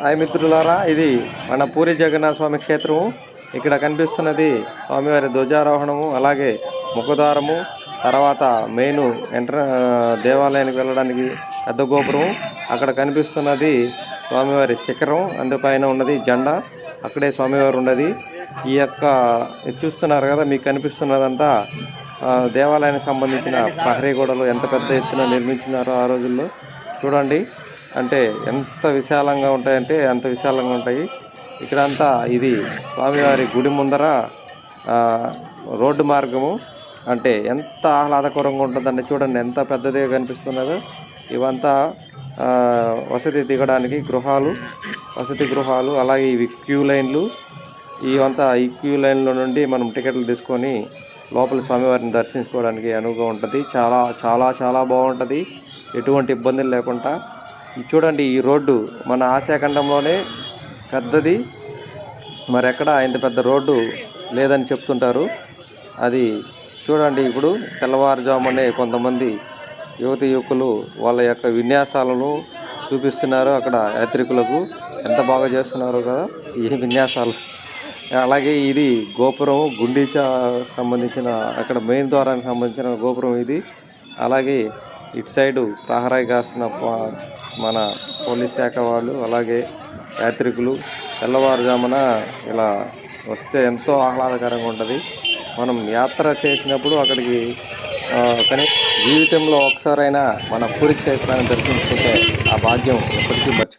Hi మిత్రులారా ఇది మన పూరి జగన్నాథ స్వామి క్షేత్రము. ఇక్కడ కనిపిస్తున్నది స్వామివారి ధ్వజారోహణము అలాగే ముఖద్వారము తర్వాత మెయిన్ ఎంట్ర దేవాలయానికి వెళ్ళడానికి పెద్ద గోపురం అక్కడ కనిపిస్తున్నది స్వామివారి శిఖరం అందుపైన ఉన్నది జెండా అక్కడే స్వామివారు ఉన్నది. ఈ యొక్క చూస్తున్నారు కదా మీకు కనిపిస్తున్నదంతా ఆ, దేవాలయానికి సంబంధించిన ప్రహరీ గోడలు ఎంత పెద్ద ఎత్తున నిర్మించినారో ఆ రోజుల్లో. చూడండి అంటే ఎంత విశాలంగా ఉంటాయంటే అంత విశాలంగా ఉంటాయి. ఇక్కడంతా ఇది స్వామివారి గుడి ముందర రోడ్డు మార్గము. అంటే ఎంత ఆహ్లాదకరంగా ఉంటుందండి చూడండి ఎంత పెద్దదిగా కనిపిస్తున్నదో. ఇవంతా వసతి దిగడానికి గృహాలు వసతి గృహాలు అలాగే ఇవి క్యూ లైన్లు. ఇవంతా ఈ క్యూ లైన్లో నుండి మనం టికెట్లు తీసుకొని లోపల స్వామివారిని దర్శించుకోవడానికి అనువుగా ఉంటుంది. చాలా చాలా చాలా బాగుంటుంది. ఎటువంటి ఇబ్బందులు లేకుండా. చూడండి ఈ రోడ్డు మన ఆసియాఖండంలోనే పెద్దది. మరి ఎక్కడ ఇంత పెద్ద రోడ్డు లేదని చెప్తుంటారు. అది చూడండి ఇప్పుడు తెల్లవారుజామునే కొంతమంది యువతి యువకులు వాళ్ళ యొక్క విన్యాసాలను చూపిస్తున్నారు అక్కడ యాత్రికులకు. ఎంత బాగా చేస్తున్నారో కదా ఈ విన్యాసాలు. అలాగే ఇది గోపురం గుండీచా సంబంధించిన అక్కడ మెయిన్ ద్వారానికి సంబంధించిన గోపురం ఇది. అలాగే ఇటు సైడు ప్రహరాయి కాసిన మన పోలీస్ శాఖ వాళ్ళు అలాగే యాత్రికులు తెల్లవారుజామున ఇలా వస్తే ఎంతో ఆహ్లాదకరంగా ఉంటుంది. మనం యాత్ర చేసినప్పుడు అక్కడికి కానీ జీవితంలో ఒకసారైనా మన పూరి క్షేత్రాన్ని దర్శించుకుంటే ఆ భాగ్యం ఎప్పటికీ మర్చి